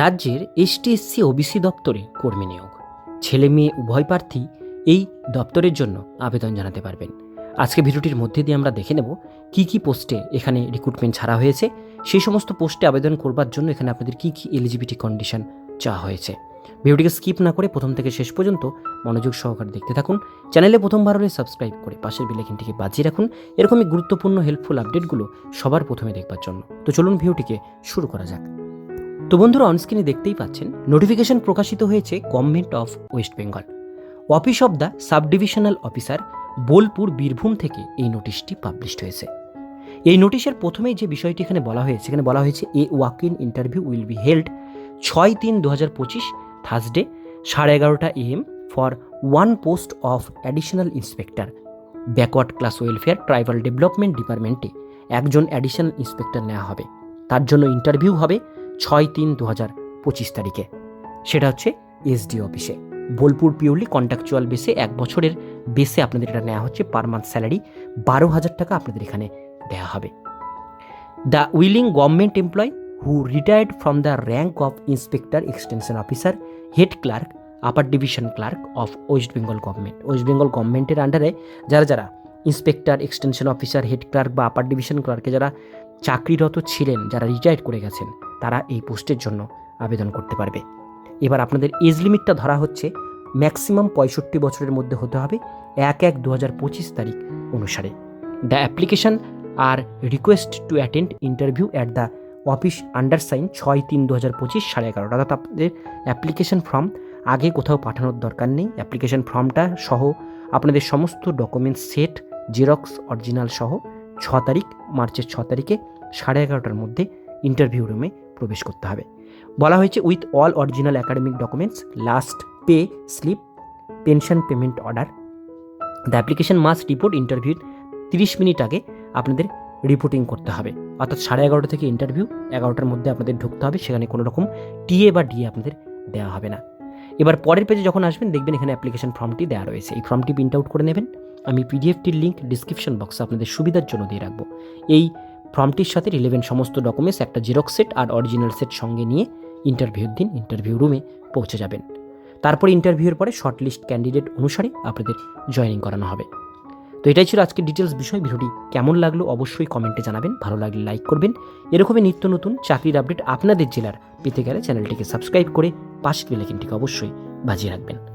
রাজ্যের STSC OBC দপ্তরে কর্মী নিয়োগ। ছেলে মেয়ে উভয় প্রার্থী এই দপ্তরের জন্য আবেদন জানাতে পারবেন। আজকে ভিডিওটির মধ্যে দিয়ে আমরা দেখে নেব কি কি পোস্টে এখানে রিক্রুটমেন্ট ছাড়া হয়েছে। সেই সমস্ত পোস্টে আবেদন করবার জন্য এখানে আপনাদের কি কি এলিজিবিলিটি কন্ডিশন চাওয়া হয়েছে। ভিডিওটিকে স্কিপ না করে প্রথম থেকে শেষ পর্যন্ত মনোযোগ সহকারে দেখতে থাকুন। চ্যানেলে প্রথমবার হলে সাবস্ক্রাইব করে পাশের বেলাইকিনটিকে বাজিয়ে রাখুন। এরকমই গুরুত্বপূর্ণ হেল্পফুল আপডেটগুলো সবার প্রথমে দেখবার জন্য। তো চলুন ভিডিওটিকে শুরু করা যাক। তো বন্ধুরা অনস্ক্রিনে দেখতেই পাচ্ছেন নোটিফিকেশন প্রকাশিত হয়েছে government of West Bengal office of the sub divisional officer Bolpur Birbhum থেকে এই নোটিশটি পাবলিশড হয়েছে। এই নোটিশের প্রথমেই যে বিষয়টি এখানে বলা হয়েছে এখানে বলা হয়েছে, a walk in interview will be held ছয় তিন দু হাজার পঁচিশ থার্সডে সাড়ে এগারোটা AM for one post of additional inspector backward class welfare tribal development ডিপার্টমেন্টে একজন অ্যাডিশনাল ইন্সপেক্টর নেওয়া হবে। তার জন্য ইন্টারভিউ হবে ছয় তিন দু হাজার পঁচিশ তারিখে। সেটা হচ্ছে এসডি অফিসে বোলপুর পিওরলি কন্ট্রাকচুয়াল বেসে এক বছরের বেসে আপনাদের এটা নেওয়া হচ্ছে পার মান্থ স্যালারি বারো হাজার টাকা আপনাদের এখানে দেওয়া হবে। The willing government employ who retired from the rank of inspector extension officer head clerk upper division clerk of West Bengal government West Bengal গভর্নমেন্টের আন্ডারে যারা যারা inspector extension officer head clerk বা আপার ডিভিশন ক্লার্কে যারা চাকরিরত ছিলেন, যারা retired করে গেছেন তারা এই পোস্টের জন্য আবেদন করতে পারবে। এবার আপনাদের এজ লিমিটটা ধরা হচ্ছে ম্যাক্সিমাম পঁয়ষট্টি বছরের মধ্যে হতে হবে এক এক দু হাজার পঁচিশ তারিখ অনুসারে। The application are request to attend interview at the office undersigned ছয় তিন দু হাজার পঁচিশ সাড়ে এগারোটা। অর্থাৎ আপনাদের অ্যাপ্লিকেশন ফর্ম আগে কোথাও পাঠানোর দরকার নেই। অ্যাপ্লিকেশন ফর্মটা সহ আপনাদের সমস্ত ডকুমেন্টস সেট, জেরক্স, অরিজিনাল সহ ছ তারিখ, মার্চের ছ তারিখে সাড়ে এগারোটার মধ্যে ইন্টারভিউ রুমে প্রবেশ করতে হবে। বলা হয়েছে with all original academic documents last pay slip pension payment order the application must report interview তিরিশ মিনিট আগে আপনাদের রিপোর্টিং করতে হবে। অর্থাৎ সাড়ে এগারোটা থেকে ইন্টারভিউ এগারোটার মধ্যে আপনাদের ঢুকতে হবে, সেখানে কোনো রকম টিএ বা ডিএ আপনাদের দেওয়া হবে না। এবার পরের পেজে যখন আসবেন, দেখবেন এখানে অ্যাপ্লিকেশন ফর্মটি দেওয়া রয়েছে। এই ফর্মটি প্রিন্ট আউট করে নেবেন। আমি পিডিএফটির লিঙ্ক ডিসক্রিপশন বক্সে আপনাদের সুবিধার জন্য দিয়ে রাখব। এই ফর্মটির সাথে রিলেভেন্ট সমস্ত ডকুমেন্টস একটা জেরক্স সেট আর অরিজিনাল সেট সঙ্গে নিয়ে ইন্টারভিউর দিন ইন্টারভিউ রুমে পৌঁছে যাবেন। তারপরে ইন্টারভিউর পরে শর্ট লিস্ট ক্যান্ডিডেট অনুসারে আপনাদের জয়েনিং করানো হবে। তো এটাই ছিল আজকের ডিটেলস বিষয়। ভিডিওটি কেমন লাগল অবশ্যই কমেন্টে জানাবেন। ভালো লাগলে লাইক করবেন। এরকমই নিত্য নতুন চাকরির আপডেট আপনাদের জেলার পেতে গেলে চ্যানেলটিকে সাবস্ক্রাইব করে পাশের বেলাইকিনটিকে অবশ্যই বাজিয়ে রাখবেন।